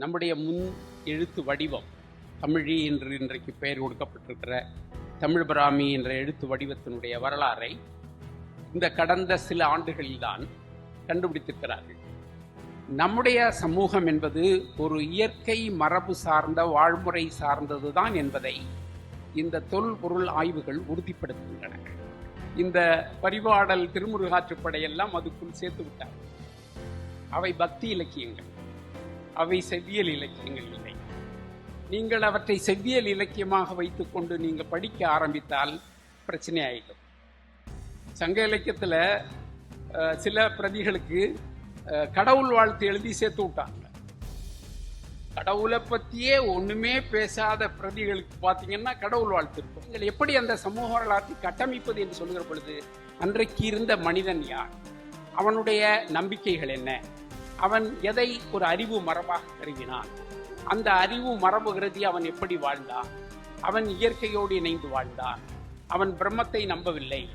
நம்முடைய முன் எழுத்து வடிவம் தமிழி என்று இன்றைக்கு பெயர் கொடுக்கப்பட்டிருக்கிற தமிழ் பிராமி என்ற எழுத்து வடிவத்தினுடைய வரலாறை இந்த கடந்த சில ஆண்டுகளில்தான் கண்டுபிடித்திருக்கிறார்கள். நம்முடைய சமூகம் என்பது ஒரு இயற்கை மரபு சார்ந்த வாழ்முறை சார்ந்ததுதான் என்பதை இந்த தொல்பொருள் ஆய்வுகள் உறுதிப்படுத்துகின்றன. இந்த பரிபாடல் திருமுருகாற்றுப்படையெல்லாம் அதுக்குள் சேர்த்து விட்டார் அவை பக்தி இலக்கியங்கள். அவை செவ்வியல் இலக்கியங்கள் இல்லை. நீங்கள் அவற்றை செவ்வியல் இலக்கியமாக வைத்துக்கொண்டு நீங்க படிக்க ஆரம்பித்தால் பிரச்சனை ஆயிடும். சங்க இலக்கியத்துல சில பிரதிகளுக்கு அஹ், கடவுள் வாழ்த்து எழுதி சேர்த்து விட்டாங்க. கடவுளை பத்தியே ஒண்ணுமே பேசாத பிரதிகளுக்கு பார்த்தீங்கன்னா கடவுள் வாழ்த்து இருக்கும். நீங்கள் எப்படி அந்த சமூக வரலாற்றை கட்டமைப்பது என்று சொல்லுகிற பொழுது அன்றைக்கு இருந்த மனிதன் யார்? அவனுடைய நம்பிக்கைகள் என்ன? அவன் எதை ஒரு அறிவு மரபாக கருதினான்? அந்த அறிவு மரபு கருதி அவன் எப்படி வாழ்ந்தான்? அவன் இயற்கையோடு இணைந்து வாழ்ந்தான். அவன் பிரம்மத்தை நம்பவில்லை.